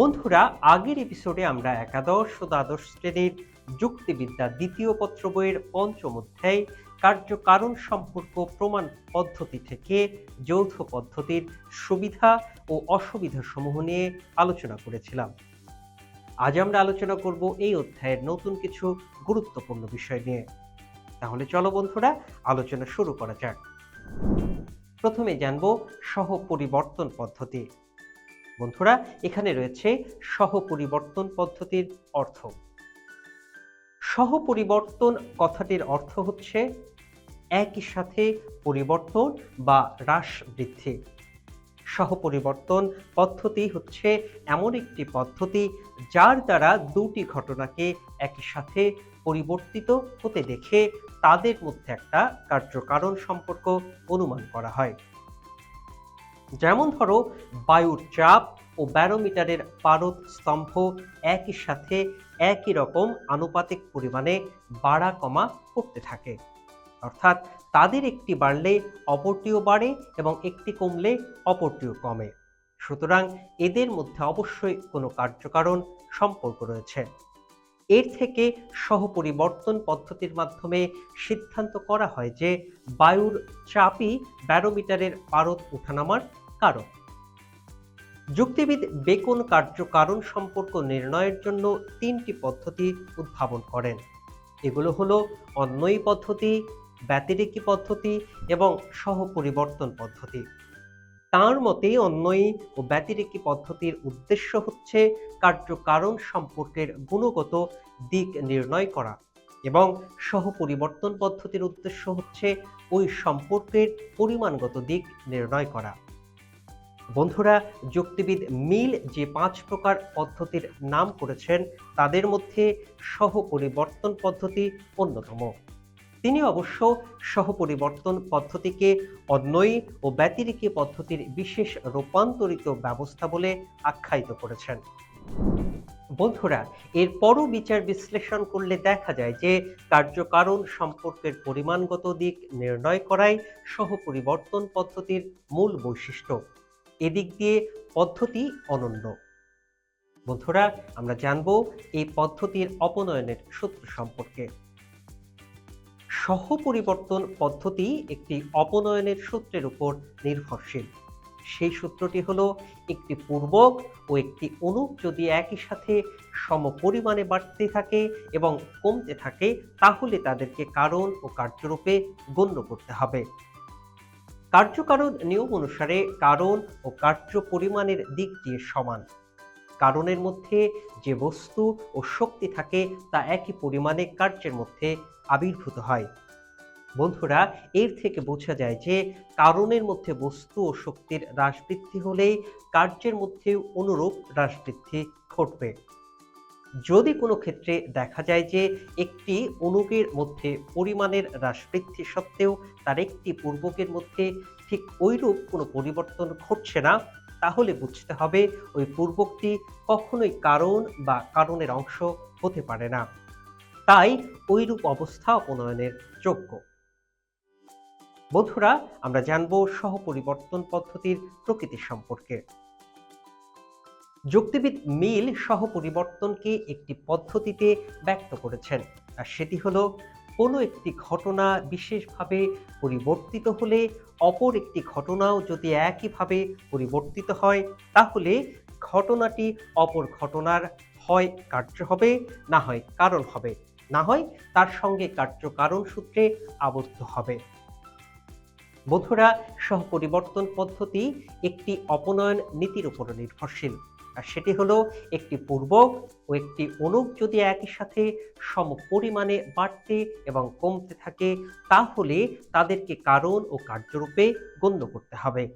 বন্ধুরা, আগের এপিসোডে আমরা একাদশ ও দ্বাদশ শ্রেণির যুক্তিবিদ্যা দ্বিতীয় পত্র বইয়ের পঞ্চম অধ্যায় কার্যকারণ সম্পর্ক প্রমাণ পদ্ধতি থেকে যৌথ পদ্ধতির সুবিধা ও অসুবিধা সমূহ নিয়ে আলোচনা করেছিলাম। আজ আমরা আলোচনা করব এই অধ্যায়ের নতুন কিছু গুরুত্বপূর্ণ বিষয় নিয়ে। তাহলে চলো বন্ধুরা, আলোচনা শুরু করা যাক। প্রথমে জানব সহপরিবর্তন পদ্ধতি। বন্ধুরা, এখানে রয়েছে সহপরিবর্তন পদ্ধতির অর্থ। সহপরিবর্তন কথাটির অর্থ হচ্ছে একই সাথে পরিবর্তন বা হ্রাস বৃদ্ধি। সহপরিবর্তন পদ্ধতি হচ্ছে এমন একটি পদ্ধতি যার দ্বারা দুটি ঘটনাকে একই সাথে পরিবর্তিত হতে দেখে তাদের মধ্যে একটা কার্যকারণ সম্পর্ক অনুমান করা হয়। যেমন ধরো বায়ুর চাপ ও ব্যারোমিটারের পারদ স্তম্ভ একই সাথে একই রকম আনুপাতিক পরিমাণে বাড়া কমা করতে থাকে। অর্থাৎ তাদের একটি বাড়লে অপরটিও বাড়ে এবং একটি কমলে অপরটিও কমে। সুতরাং এদের মধ্যে অবশ্যই কোনো কার্যকারণ সম্পর্ক রয়েছে। এর থেকে সহপরিবর্তন পদ্ধতির মাধ্যমে সিদ্ধান্ত করা হয় যে, বায়ুর চাপই ব্যারোমিটারের পারদ ওঠানামার কারণ? যুক্তিবিদ বেকন কার্যকারণ সম্পর্ক নির্ণয়ের জন্য তিনটি পদ্ধতি উদ্ভাবন করেন। এগুলো হলো অন্যয়ী পদ্ধতি, ব্যতিরেকী পদ্ধতি এবং সহপরিবর্তন পদ্ধতি। তার মতে অন্যয়ী ও ব্যতিরেকী পদ্ধতির উদ্দেশ্য হচ্ছে কার্যকারণ সম্পর্কের গুণগত দিক নির্ণয় করা এবং সহপরিবর্তন পদ্ধতির উদ্দেশ্য হচ্ছে ওই সম্পর্কের পরিমাণগত দিক নির্ণয় করা। বন্ধুরা, যুক্তিবিদ মিল যে পাঁচ প্রকার পদ্ধতির নাম করেছেন, তাদের মধ্যে সহপরিবর্তন পদ্ধতি অন্যতম। তিনি অবশ্য সহপরিবর্তন পদ্ধতিকে অন্যয়ী ও ব্যতিরিকী পদ্ধতির বিশেষ রূপান্তরিত ব্যবস্থা বলে আখ্যায়িত করেছেন। বন্ধুরা, এরপরও বিচার বিশ্লেষণ করলে দেখা যায় যে কার্যকারণ সম্পর্কের পরিমাণগত দিক নির্ণয় করাই সহপরিবর্তন পদ্ধতির মূল বৈশিষ্ট্য। এদিক দিয়ে পদ্ধতি অনন্য। বন্ধুরা, আমরা জানব এই পদ্ধতির অপনয়নের সূত্র সম্পর্কে। সহপরিবর্তন পদ্ধতি একটি অপনয়নের সূত্রের উপর নির্ভরশীল। সেই সূত্রটি হলো, একটি পূর্বক ও একটি অনুপ যদি একই সাথে সমপরিমাণে বাড়তে থাকে এবং কমতে থাকে, তাহলে তাদেরকে কারণ ও কার্যরূপে গণ্য করতে হবে। কার্যকারণ নিয়ম অনুসারে কারণ ও কার্য পরিমাণের দিক দিয়ে সমান। কারণের মধ্যে যে বস্তু ও শক্তি থাকে তা একই পরিমাণে কার্যের মধ্যে আবির্ভূত হয়। বন্ধুরা, এর থেকে বোঝা যায় যে কারণের মধ্যে বস্তু ও শক্তির হ্রাস বৃদ্ধি হলেই কার্যের মধ্যে অনুরূপ হ্রাস বৃদ্ধি ঘটবে। যদি কোনো ক্ষেত্রে দেখা যায় যে একটি অনুকের মধ্যে পরিমাণের হ্রাস বৃদ্ধি সত্ত্বেও তার একটি পূর্বকের মধ্যে ঠিক ওইরূপ কোনো পরিবর্তন ঘটছে না, তাহলে বুঝতে হবে ওই পূর্বকটি কখনোই কারণ বা কারণের অংশ হতে পারে না। তাই ওইরূপ অবস্থা অপনয়নের যোগ্য। বন্ধুরা, আমরা জানব সহপরিবর্তন পদ্ধতির প্রকৃতি সম্পর্কে। যুক্তিবিদ মিল সহপরিবর্তনকে একটি পদ্ধতিতে ব্যক্ত করেছেন আর সেটি হলো, কোনো একটি ঘটনা বিশেষভাবে পরিবর্তিত হলে অপর একটি ঘটনাও যদি একইভাবে পরিবর্তিত হয়, তাহলে ঘটনাটি অপর ঘটনার হয় কার্য হবে, না হয় কারণ হবে। না হয় তার সঙ্গে কার্য কারণ সূত্রে আবদ্ধ হবে। বন্ধুরা, সহপরিবর্তন পদ্ধতি একটি অপনয়ন নীতির উপর নির্ভরশীল। আর সেটি হলো একটি পূর্বক ও একটি অনুপ যদি একই সাথে সম পরিমাণে বাড়তে এবং কমতে থাকে, তাহলে তাদেরকে কারণ ও কার্যরূপে গণ্য করতে হবে।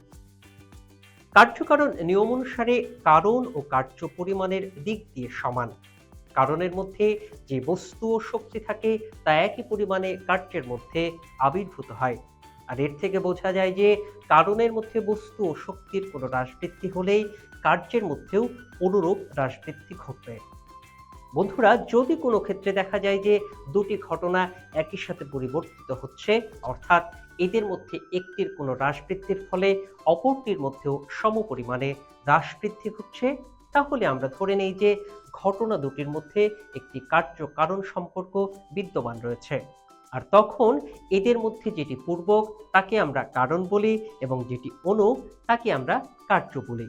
কার্যকারণ নিয়ম অনুসারে কারণ ও কার্য পরিমাণের দিক দিয়ে সমান। কারণের মধ্যে যে বস্তু ও শক্তি থাকে, তা একই পরিমাণে কার্যের মধ্যে আবির্ভূত হয়। আর এর থেকে বোঝা যায় যে কারণের মধ্যে বস্তু ও শক্তির কোনো হ্রাসবৃদ্ধি হলেই কার্যের মধ্যেও অনুরূপ হ্রাসবৃদ্ধি ঘটবে। বন্ধুরা, যদি কোনো ক্ষেত্রে দেখা যায় যে দুটি ঘটনা একই সাথে পরিবর্তিত হচ্ছে, অর্থাৎ এদের মধ্যে একটির কোনো হ্রাস বৃদ্ধির ফলে, অপরটির মধ্যেও সমপরিমাণে হ্রাস বৃদ্ধি হচ্ছে তাহলে আমরা ধরে নেই যে ঘটনা দুটির মধ্যে একটি কার্য কারণ সম্পর্ক বিদ্যমান রয়েছে। আর তখন এদের মধ্যে যেটি পূর্বক, তাকে আমরা কারণ বলি এবং যেটি অনুক তাকে আমরা কার্য বলি।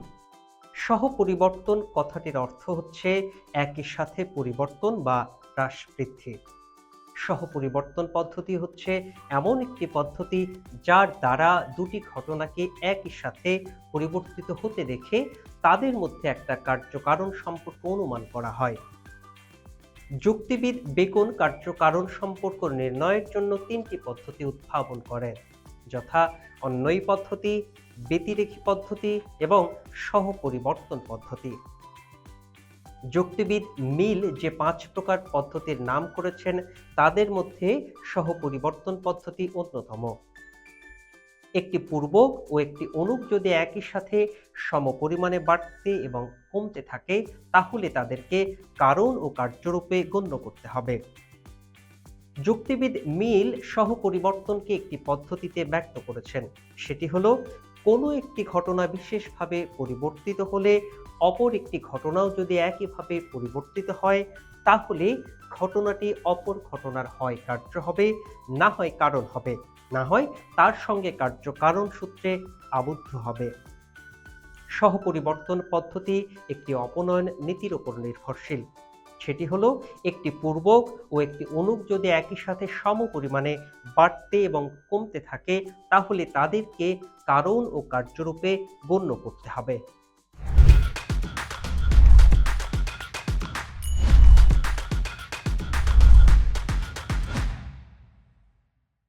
সহ পরিবর্তন কথাটির অর্থ হচ্ছে একই সাথে পরিবর্তন বা হ্রাস বৃদ্ধি। সহ পরিবর্তন পদ্ধতি হচ্ছে এমন একটি পদ্ধতি যার দ্বারা দুটি ঘটনাকে একই সাথে পরিবর্তিত হতে দেখে তাদের মধ্যে একটা কার্যকারণ সম্পর্ক অনুমান করা হয়। যুক্তিবিদ বেকন কার্যকারণ সম্পর্ক নির্ণয়ের জন্য তিনটি পদ্ধতি উদ্ভাবন করেন। যথা অন্যই পদ্ধতি ব্যতিরেখী পদ্ধতি এবং সহপরিবর্তন পদ্ধতি। যুক্তিবিদ মিল যে পাঁচ প্রকার পদ্ধতির নাম করেছেন, তাদের মধ্যে সহপরিবর্তন পদ্ধতি অন্যতম। একটি পূর্বক ও একটি অনুপ যদি একই সাথে সমপরিমাণে বাড়তে এবং কমতে থাকে, তাহলে তাদেরকে কারণ ও কার্যরূপে গণ্য করতে হবে। যুক্তিবিদ মিল সহ পরিবর্তনকে একটি পদ্ধতিতে ব্যক্ত করেছেন। সেটি হলো, কোনো একটি ঘটনা বিশেষভাবে পরিবর্তিত হলে অপর একটি ঘটনাও যদি একইভাবে পরিবর্তিত হয়, তাহলে ঘটনাটি অপর ঘটনার হয় কার্য হবে, না হয় কারণ হবে। না হয় তার সঙ্গে কার্য কারণ সূত্রে আবদ্ধ হবে। সহপরিবর্তন পদ্ধতি একটি অপনয়ন নীতির উপর নির্ভরশীল। সেটি হলো একটি পূর্বক ও একটি অনুক যদি একই সাথে সম পরিমাণে বাড়তে এবং কমতে থাকে, তাহলে তাদেরকে কারণ ও কার্যরূপে গণ্য করতে হবে।